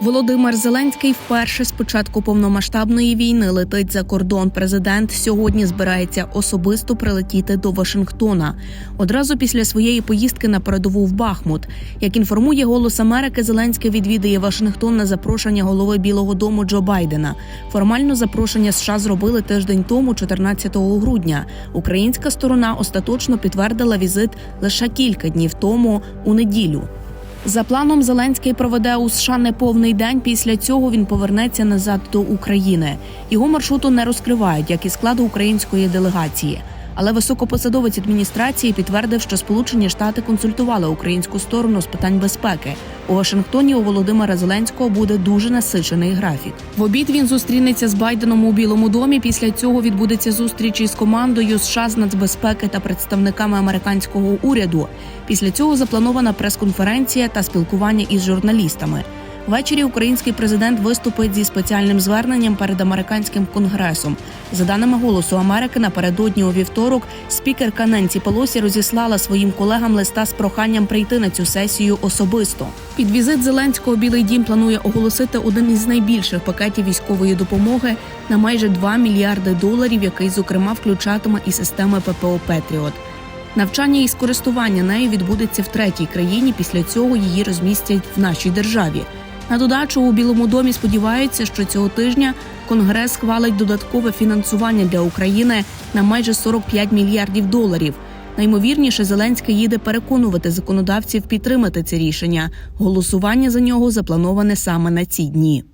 Володимир Зеленський вперше з початку повномасштабної війни летить за кордон. Президент сьогодні збирається особисто прилетіти до Вашингтона одразу після своєї поїздки на передову в Бахмут. Як інформує Голос Америки, Зеленський відвідає Вашингтон на запрошення голови Білого Дому Джо Байдена. Формально запрошення США зробили тиждень тому, 14 грудня. Українська сторона остаточно підтвердила візит лише кілька днів тому у неділю. За планом Зеленський проведе у США неповний день. Після цього він повернеться назад до України. Його маршруту не розкривають, як і складу української делегації. Але високопосадовець адміністрації підтвердив, що Сполучені Штати консультували українську сторону з питань безпеки. У Вашингтоні у Володимира Зеленського буде дуже насичений графік. В обід він зустрінеться з Байденом у Білому домі. Після цього відбудеться зустріч із командою США з нацбезпеки та представниками американського уряду. Після цього запланована прес-конференція та спілкування із журналістами. Ввечері український президент виступить зі спеціальним зверненням перед американським конгресом. За даними голосу Америки, напередодні у вівторок спікерка Ненсі Пелосі розіслала своїм колегам листа з проханням прийти на цю сесію особисто. Під візит Зеленського Білий Дім планує оголосити один із найбільших пакетів військової допомоги на майже 2 мільярди доларів, який зокрема включатиме і системи ППО Петріот. Навчання із користування нею відбудеться в третій країні. Після цього її розмістять в нашій державі. На додачу у Білому домі сподіваються, що цього тижня Конгрес схвалить додаткове фінансування для України на майже 45 мільярдів доларів. Наймовірніше, Зеленський їде переконувати законодавців підтримати це рішення. Голосування за нього заплановане саме на ці дні.